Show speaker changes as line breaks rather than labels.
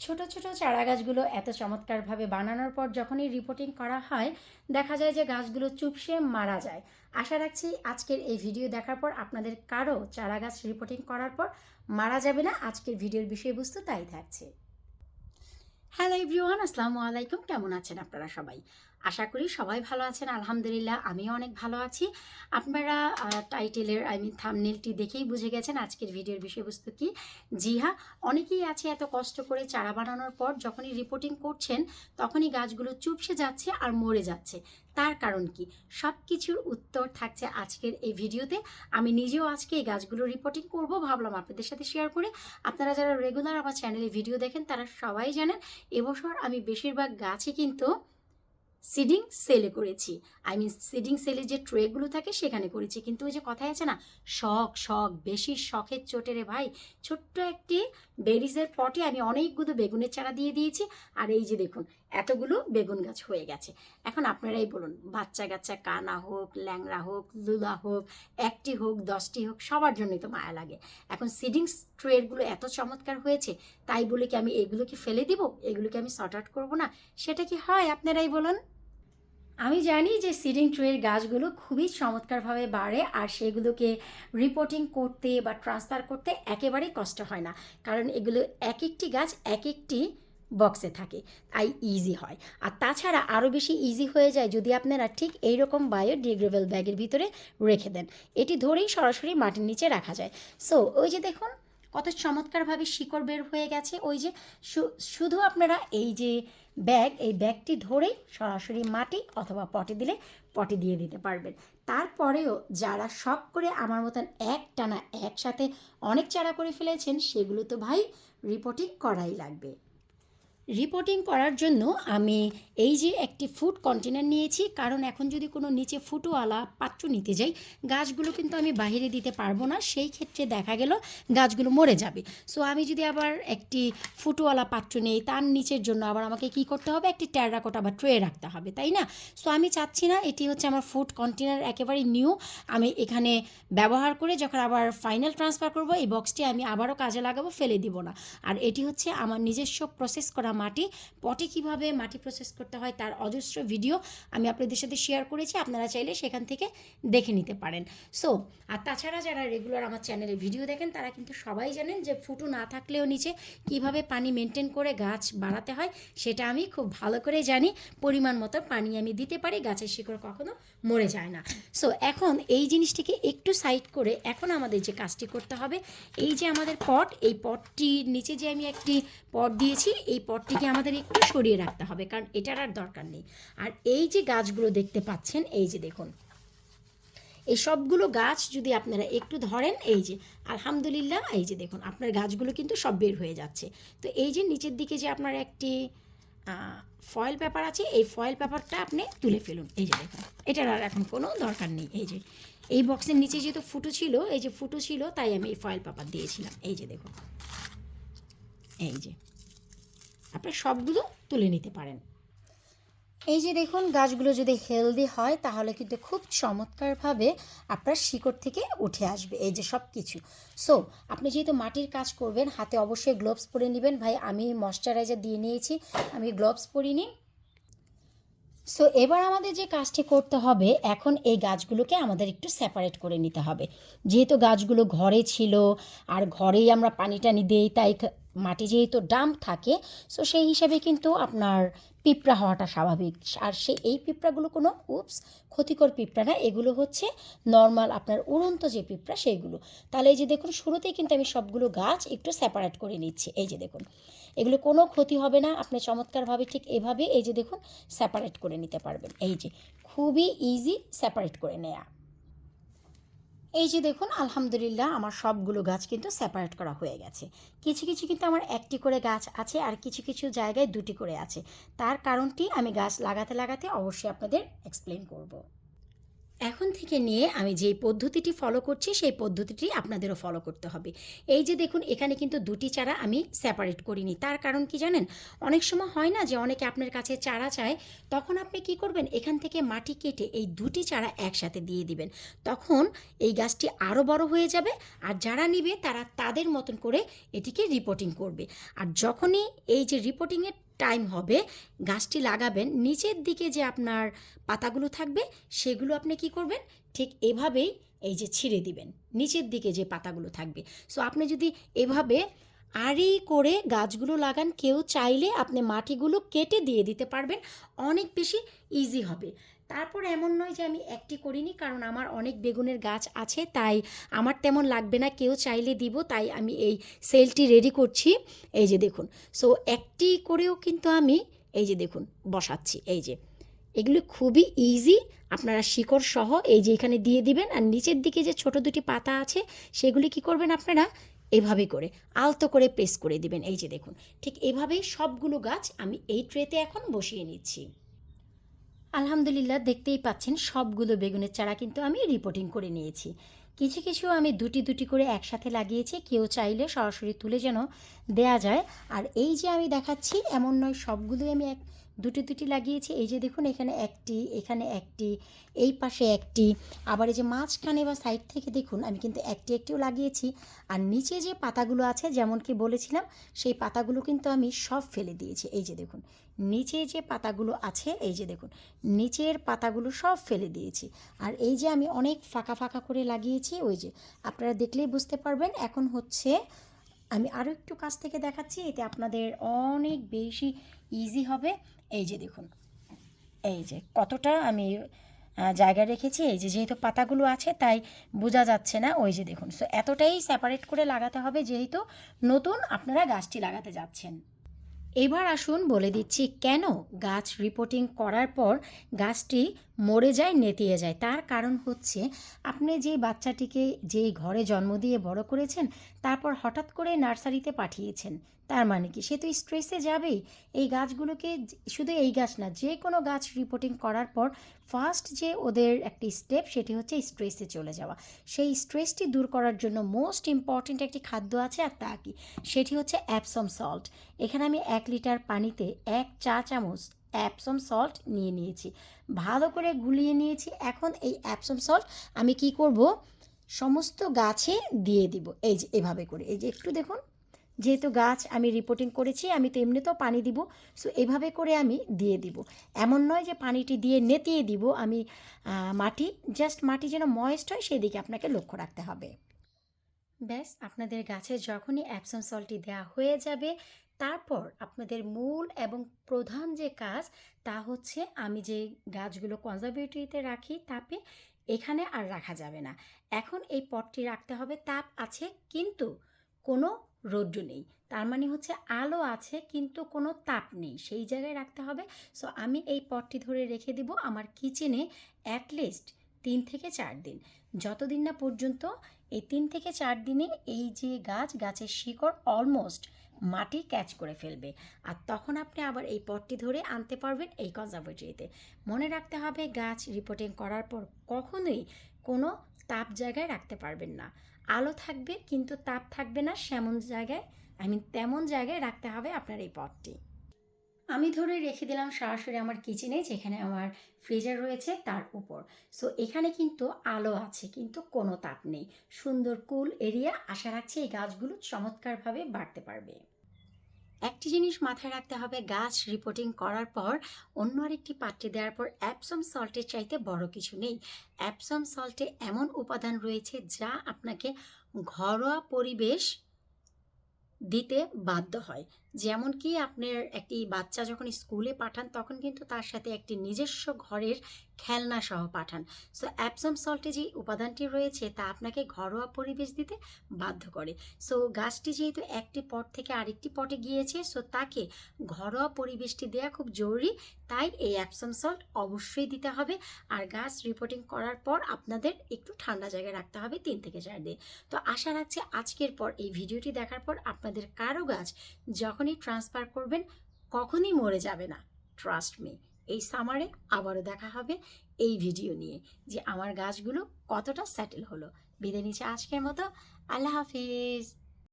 ছোট ছোট চারা গাছগুলো এত চমৎকারভাবে বানানোর পর যখনই রিপোর্টিং করা হয়, দেখা যায় যে গাছগুলো চুপসে মারা যায়। আশা রাখছি আজকের এই ভিডিও দেখার পর আপনাদের কারও চারা গাছ রিপোর্টিং করার পর মারা যাবে না। আজকের ভিডিওর বিষয়বস্তু তাই থাকছে। হ্যালো এভরিওয়ান আসসালামু আলাইকুম। কেমন আছেন আপনারা সবাই? আশা করি সবাই ভালো আছেন, আলহামদুলিল্লাহ আমিও অনেক ভালো আছি। আপনারা টাইটেলের আই মিন থামনেলটি দেখেই বুঝে গেছেন আজকের ভিডিওর বিষয়বস্তু কি। জি হ্যাঁ অনেকেই আছে এত কষ্ট করে চারা বানানোর পর যখনই রিপোর্টিং করছেন, তখনই গাছগুলো চুপসে যাচ্ছে আর মরে যাচ্ছে। তার কারণ কি? সব কিছুর উত্তর থাকছে আজকের এই ভিডিওতে। আমি নিজেও আজকে এই গাছগুলো রিপোর্টিং করব, ভাবলাম আপনাদের সাথে শেয়ার করে। আপনারা যারা রেগুলার আমার চ্যানেলে ভিডিও দেখেন, তারা সবাই জানেন, এবছর আমি বেশিরভাগ গাছই কিন্তু সিডিং সেলে করেছি। আই মিন সিডিং সেলে যে ট্রেগুলো থাকে, সেখানে করেছি। কিন্তু ওই যে কথায় আছে না, শখ শখ, বেশি শখের চোটে রে ভাই। ছোট্ট একটি বেরিজের পটে আমি অনেকগুলো বেগুনের চারা দিয়ে দিয়েছি। আর এই যে দেখুন এতগুলো বেগুন গাছ হয়ে গেছে। এখন আপনারাই বলুন, বাচ্চা কাচ্চা কানা হোক, ল্যাংড়া হোক, লুলা হোক, একটি হোক, দশটি হোক, সবার জন্যই তো মায়া লাগে। এখন সিডিং ট্রেগুলো এত চমৎকার হয়েছে, তাই বলে কি আমি এগুলোকে ফেলে দিব? এগুলোকে আমি শর্ট আউট করব না? সেটা কি হয় আপনারাই বলুন? আমি জানি যে সিডিং ট্রের গাছগুলো খুবই চমৎকারভাবে বাড়ে আর সেগুলোকে রিপোর্টিং করতে বা ট্রান্সফার করতে একেবারেই কষ্ট হয় না। কারণ এগুলো এক একটি গাছ, এক একটি বক্সে থাকে, তাই ইজি হয়। আর তাছাড়া আরও বেশি ইজি হয়ে যায় যদি আপনারা ঠিক এইরকম বায়োডিগ্রেবল ব্যাগের ভিতরে রেখে দেন। এটি ধরেই সরাসরি মাটির নিচে রাখা যায়। সো ওই যে দেখুন, কত চমৎকারভাবে শিকড় বের হয়ে গেছে। ওই যে শুধু আপনারা এই যে ব্যাগ এই ব্যাগটি ধরেই সরাসরি মাটি অথবা পটে দিলে পটে দিয়ে দিতে পারবেন। তারপরেও যারা শখ করে আমার মতন এক টানা একসাথে অনেক চারা করে ফেলেছেন, সেগুলো তো ভাই রিপোর্টিং করাই লাগবে। রিপোর্টিং করার জন্য আমি এই যে একটি ফুড কন্টেনার নিয়েছি। কারণ এখন যদি কোনো নিচে ফুটোওয়ালা পাত্র নিতে যাই, গাছগুলো কিন্তু আমি বাইরে দিতে পারব না, সেই ক্ষেত্রে দেখা গেল গাছগুলো মরে যাবে। সো আমি যদি আবার একটি ফুটোওয়ালা পাত্র নেই, তার নিচের জন্য আবার আমাকে কি করতে হবে? একটি ট্যারাকোটা বা ট্রে রাখতে হবে, তাই না? সো আমি চাচ্ছি না, এটি হচ্ছে আমার ফুড কন্টেনার একেবারে নিউ আমি এখানে ব্যবহার করে যখন আবার ফাইনাল ট্রান্সফার করব, এই বক্সটি আমি আবারও কাজে লাগাবো, ফেলে দিব না। আর এটি হচ্ছে আমার নিজস্ব প্রসেস করা মাটি, পটে কীভাবে মাটি প্রসেস করতে হয় তার অজস্র ভিডিও আমি আপনাদের সাথে শেয়ার করেছি, আপনারা চাইলে সেখান থেকে দেখে নিতে পারেন। সো আর তাছাড়া যারা রেগুলার আমার চ্যানেলে ভিডিও দেখেন, তারা কিন্তু সবাই জানেন যে ফুটো না থাকলেও নিচে কীভাবে পানি মেনটেন করে গাছ বাড়াতে হয়, সেটা আমি খুব ভালো করে জানি। পরিমাণ মতো পানি আমি দিতে পারি, গাছের শিকড় কখনো মরে যায় না। সো এখন এই জিনিসটিকে একটু সাইড করে এখন আমাদের যে কাজটি করতে হবে, এই যে আমাদের পট এই পটটির নিচে যে আমি একটি পট দিয়েছি, এই পটটিকে আমাদের একটু সরিয়ে রাখতে হবে, কারণ এটার আর দরকার নেই। আর এই যে গাছগুলো দেখতে পাচ্ছেন, এই যে দেখুন, এই সবগুলো গাছ যদি আপনারা একটু ধরেন, এই যে, আলহামদুলিল্লাহ, এই যে দেখুন, আপনার গাছগুলো কিন্তু সব বের হয়ে যাচ্ছে। তো এই যে নিচের দিকে যে আপনার একটি ফয়েল পেপার আছে, এই ফয়েল পেপারটা আপনি তুলে ফেলুন। এই যে দেখুন, এটার আর এখন কোনো দরকার নেই, এই যে। এই বক্সের নিচে যেহেতু ফুটো ছিল, এই যে ফুটো ছিল, তাই আমি এই ফয়েল পেপার দিয়েছিলাম, এই যে দেখুন। এই যে আপনি সবগুলো তুলে নিতে পারেন। এই যে দেখুন, গাছগুলো যদি হেলদি হয়, তাহলে কিন্তু খুব চমৎকারভাবে আপনার শিকড় থেকে উঠে আসবে, এই যে সব কিছু সো আপনি যেহেতু মাটির কাজ করবেন, হাতে অবশ্যই গ্লোভস পরে নেবেন। ভাই, আমি ময়শ্চারাইজার দিয়ে নিয়েছি, আমি গ্লোভস পরিনি। সো এবার আমাদের যে কাজটি করতে হবে, এখন এই গাছগুলোকে আমাদের একটু সেপারেট করে নিতে হবে। যেহেতু গাছগুলো ঘরে ছিল, আর ঘরেই আমরা পানি টানি দিই, তাই মাটি যেহেতু ডাম্প থাকে সো সেই হিসাবে কিন্তু আপনার পিঁপড়া হওয়াটা স্বাভাবিক। আর সে, এই পিঁপড়াগুলো কোনো উপস ক্ষতিকর পিঁপড়া না, এগুলো হচ্ছে নর্মাল আপনার উড়ন্ত যে পিঁপড়া সেইগুলো। তাহলে এই যে দেখুন, শুরুতেই কিন্তু আমি সবগুলো গাছ একটু সেপারেট করে নিচ্ছি। এই যে দেখুন, এগুলো কোনো ক্ষতি হবে না, আপনি চমৎকারভাবে ঠিক এভাবে এই যে দেখুন সেপারেট করে নিতে পারবেন। এই যে, খুবই ইজি সেপারেট করে নেয়া। এই যে দেখুন, আলহামদুলিল্লাহ আমার সবগুলো গাছ কিন্তু সেপারেট করা হয়ে গেছে কিছু কিছু কিন্তু আমার একটি করে গাছ আছে আর কিছু কিছু জায়গায় দুটি করে আছে তার কারণটি আমি গাছ লাগাতে লাগাতে অবশ্যই আপনাদের এক্সপ্লেন করব। এখন থেকে নিয়ে আমি যেই পদ্ধতিটি ফলো করছি, সেই পদ্ধতিটি আপনাদেরও ফলো করতে হবে। এই যে দেখুন, এখানে কিন্তু দুটি চারা আমি সেপারেট করিনি। তার কারণ কি জানেন? অনেক সময় হয় না যে অনেকে আপনার কাছে চারা চায়, তখন আপনি কি করবেন? এখান থেকে মাটি কেটে এই দুটি চারা একসাথে দিয়ে দিবেন। তখন এই গাছটি আরও বড় হয়ে যাবে আর যারা নিবে তারা তাদের মতন করে এটিকে রিপোর্টিং করবে। আর যখনই এই যে রিপোর্টিংয়ের টাইম হবে, গাছটি লাগাবেন, নিচের দিকে যে আপনার পাতাগুলো থাকবে, সেগুলো আপনি কি করবেন? ঠিক এভাবেই এই যে ছিঁড়ে দিবেন, নিচের দিকে যে পাতাগুলো থাকবে। সো আপনি যদি এভাবে আড়ি করে গাছগুলো লাগান, কেউ চাইলে আপনি মাটিগুলো কেটে দিয়ে দিতে পারবেন, অনেক বেশি ইজি হবে। তারপর এমন নয় যে আমি একটি করিনি, কারণ আমার অনেক বেগুনের গাছ আছে, তাই আমার তেমন লাগবে না, কেউ চাইলে দিব, তাই আমি এই সেলটি রেডি করছি। এই যে দেখুন, সো একটি করেও কিন্তু আমি, এই যে দেখুন, বসাচ্ছি, এই যে। এগুলো খুবই ইজি আপনারা শিকড় সহ এই যে এখানে দিয়ে দিবেন, আর নিচের দিকে যে ছোট দুটি পাতা আছে, সেগুলি কি করবেন আপনারা? এভাবে করে, আলতো করে প্রেস করে দিবেন, এই যে দেখুন। ঠিক এভাবেই সবগুলো গাছ আমি এই ট্রেতে এখন বসিয়ে নিচ্ছি। আলহামদুলিল্লাহ দেখতেই পাচ্ছেন সবগুলো বেগুনের চারা কিন্তু আমি রিপোর্টিং করে নিয়েছি। কিছু কিছু আমি দুটি দুটি করে একসাথে লাগিয়েছি, কেউ চাইলে সরাসরি তুলে যেন দেয়া যায়। আর এই যে আমি দেখাচ্ছি, এমন নয়, সবগুলোই আমি এক দুটি দুটি লাগিয়েছি। এই যে দেখুন, এখানে একটি এখানে একটি, এই পাশে একটি। আবার এই যে মাঝখানে বা সাইড থেকে দেখুন, আমি কিন্তু একটি, একটিও লাগিয়েছি। আর নিচে যে পাতাগুলো আছে, যেমন কি বলেছিলাম, সেই পাতাগুলো কিন্তু আমি সব ফেলে দিয়েছি। এই যে দেখুন, নিচে যে পাতাগুলো আছে, এই যে দেখুন, নিচের পাতাগুলো সব ফেলে দিয়েছি। আর এই যে আমি অনেক ফাঁকা ফাঁকা করে লাগিয়েছি, ওই যে, আপনারা দেখলেই বুঝতে পারবেন। এখন হচ্ছে, আমি আরও একটু কাছ থেকে দেখাচ্ছি, এতে আপনাদের অনেক বেশি ইজি হবে। এই যে দেখুন, এই যে কতটা আমি জায়গা রেখেছি, এই যে যেহেতু পাতাগুলো আছে তাই বোঝা যাচ্ছে না, ওই যে দেখুন। সো এতটাই সেপারেট করে লাগাতে হবে যেহেতু নতুন আপনারা গাছটি লাগাতে যাচ্ছেন। এবার আসুন বলে দিচ্ছি কেন গাছ রিপোর্টিং করার পর গাছটি মরে যায়, নেতিয়ে যায়। তার কারণ হচ্ছে, আপনি যে বাচ্চাটিকে যেই ঘরে জন্ম দিয়ে বড় করেছেন, তারপর হঠাৎ করে নার্সারিতে পাঠিয়েছেন, তার মানে কি? সে তো স্ট্রেসে যাবেই। এই গাছগুলোকে শুধু এই গাছ না, যে কোনো গাছ রিপোর্টিং করার পর ফার্স্ট যে ওদের একটি স্টেপ সেটি হচ্ছে স্ট্রেসে চলে যাওয়া। সেই স্ট্রেসটি দূর করার জন্য মোস্ট ইম্পর্ট্যান্ট একটি খাদ্য আছে, আর তা কি? সেটি হচ্ছে অ্যাপসম সল্ট এখানে আমি এক লিটার পানিতে এক চা চামচ অ্যাপসম সল্ট নিয়ে নিয়েছি। ভালো করে গুলিয়ে নিয়েছি। এখন এই অ্যাপসম সল্ট আমি কি করব? সমস্ত গাছে দিয়ে দিব। এই যে, এভাবে করে। এই যে, একটু দেখুন। যেহেতু গাছ আমি রিপোর্টিং করেছি, আমি তো এমনিতেও পানি দিব। সো এভাবে করে আমি দিয়ে দিব। এমন নয় যে পানিটি দিয়ে নেতিয়ে দিব। আমি মাটি জাস্ট মাটি যেন ময়েস্ট হয়, সেদিকে আপনাকে লক্ষ্য রাখতে হবে। ব্যাস, আপনাদের গাছে যখনই অ্যাপসম সল্টটি দেওয়া হয়ে যাবে তারপর আপনাদের মূল এবং প্রধান যে কাজ, তা হচ্ছে আমি যে গাছগুলো কনজারভেটরিতে রাখি, তাপে এখানে আর রাখা যাবে না। এখন এই পটটি রাখতে হবে, তাপ আছে কিন্তু কোনো রৌদ্র নেই। তার মানে হচ্ছে আলো আছে কিন্তু কোনো তাপ নেই। সেই জায়গায় রাখতে হবে। সো আমি এই পটটি ধরে রেখে দিব আমার কিচেনে অ্যাটলিস্ট তিন থেকে চার দিন। যতদিন না পর্যন্ত এই তিন থেকে চার দিনে এই যে গাছ, গাছের শিকড় অলমোস্ট মাটি ক্যাচ করে ফেলবে। আর তখন আপনি আবার এই পটটি ধরে আনতে পারবেন এই কনজারভেটরিতে মনে রাখতে হবে, গাছ রিপোর্টিং করার পর কখনোই কোনো তাপ জায়গায় রাখতে পারবেন না। আলো থাকবে, কিন্তু তাপ থাকবে না, সেমন জায়গায় আই মিন তেমন জায়গায় রাখতে হবে আপনার এই পটটি আমি ধরে রেখে দিলাম সরাসরি আমার কিচেনে যেখানে আমার ফ্রিজার রয়েছে তার উপর। সো এখানে কিন্তু আলো আছে, কিন্তু কোনো তাপ নেই। সুন্দর কুল এরিয়া আশা রাখছি এই গাছগুলো চমৎকারভাবে বাড়তে পারবে। একটি জিনিস মাথায় রাখতে হবে, গাছ রিপোর্টিং করার পর অন্য আরেকটি পাত্রে দেওয়ার পর অ্যাপসম সল্টের চাইতে বড় কিছু নেই। অ্যাপসম সল্টে এমন উপাদান রয়েছে যা আপনাকে ঘরোয়া পরিবেশ দিতে বাধ্য হয়। যেমন কি আপনার একটি বাচ্চা যখন স্কুলে পাঠান, তখন কিন্তু তার সাথে একটি নিজস্ব ঘরের খেলনা সহ পাঠান। সো অ্যাপসম সল্টে যে উপাদানটি রয়েছে, তা আপনাকে ঘরোয়া পরিবেশ দিতে বাধ্য করে। সো গাছটি যেহেতু একটি পট থেকে আরেকটি পটে গিয়েছে সো তাকে ঘরোয়া পরিবেশটি দেওয়া খুব জরুরি। তাই এই অ্যাপসম সল্ট অবশ্যই দিতে হবে। আর গাছ রিপোর্টিং করার পর আপনাদের একটু ঠান্ডা জায়গায় রাখতে হবে তিন থেকে চার দিন। তো আশা রাখছি আজকের পর এই ভিডিওটি দেখার পর আপনাদের কারও গাছ যখনই ট্রান্সফার করবেন, কখনই মরে যাবে না। ট্রাস্ট মি এই সামারে আবারও দেখা হবে এই ভিডিও নিয়ে যে আমার গাছগুলো কতটা সেটেল হলো। বিদায় নিচ্ছে আজকের মতো। আল্লাহ হাফিজ।